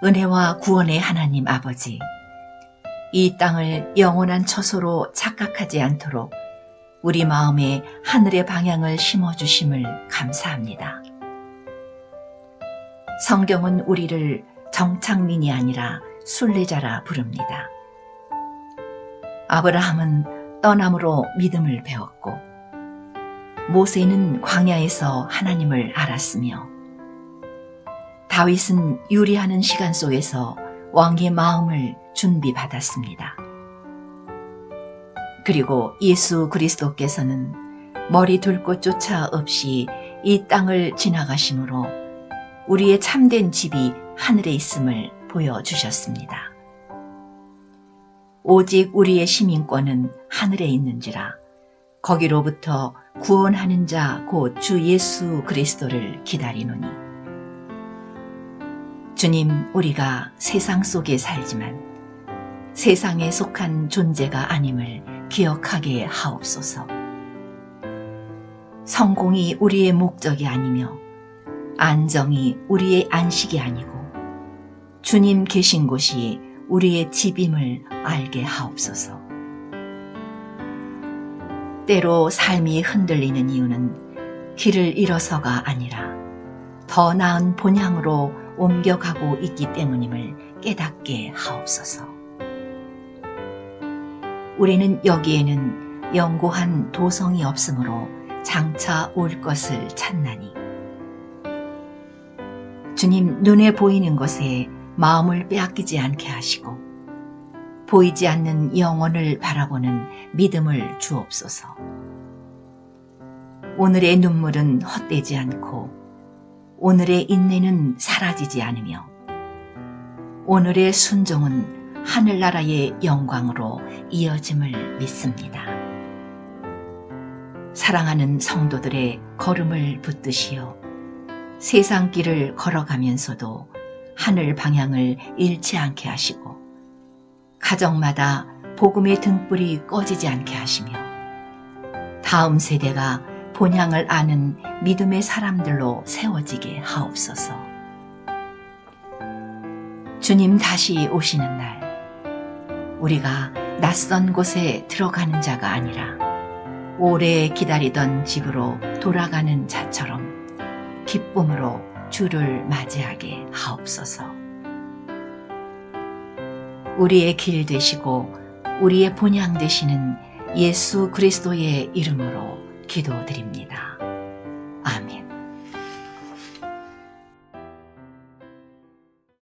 은혜와 구원의 하나님 아버지, 이 땅을 영원한 처소로 착각하지 않도록 우리 마음에 하늘의 방향을 심어주심을 감사합니다. 성경은 우리를 정착민이 아니라 순례자라 부릅니다. 아브라함은 떠남으로 믿음을 배웠고, 모세는 광야에서 하나님을 알았으며, 다윗은 유리하는 시간 속에서 왕의 마음을 준비받았습니다. 그리고 예수 그리스도께서는 머리 둘 곳조차 없이 이 땅을 지나가심으로 우리의 참된 집이 하늘에 있음을 보여주셨습니다. 오직 우리의 시민권은 하늘에 있는지라 거기로부터 구원하는 자 곧 주 예수 그리스도를 기다리노니 주님 우리가 세상 속에 살지만 세상에 속한 존재가 아님을 기억하게 하옵소서. 성공이 우리의 목적이 아니며 안정이 우리의 안식이 아니고 주님 계신 곳이 우리의 집임을 알게 하옵소서. 때로 삶이 흔들리는 이유는 길을 잃어서가 아니라 더 나은 본향으로 옮겨가고 있기 때문임을 깨닫게 하옵소서. 우리는 여기에는 영고한 도성이 없으므로 장차 올 것을 찾나니 주님 눈에 보이는 것에 마음을 빼앗기지 않게 하시고 보이지 않는 영혼을 바라보는 믿음을 주옵소서. 오늘의 눈물은 헛되지 않고 오늘의 인내는 사라지지 않으며 오늘의 순종은 하늘나라의 영광으로 이어짐을 믿습니다. 사랑하는 성도들의 걸음을 붙드시어 세상 길을 걸어가면서도 하늘 방향을 잃지 않게 하시고 가정마다 복음의 등불이 꺼지지 않게 하시며 다음 세대가 본향을 아는 믿음의 사람들로 세워지게 하옵소서. 주님 다시 오시는 날, 우리가 낯선 곳에 들어가는 자가 아니라 오래 기다리던 집으로 돌아가는 자처럼 기쁨으로 주를 맞이하게 하옵소서. 우리의 길 되시고 우리의 본향 되시는 예수 그리스도의 이름으로 기도드립니다.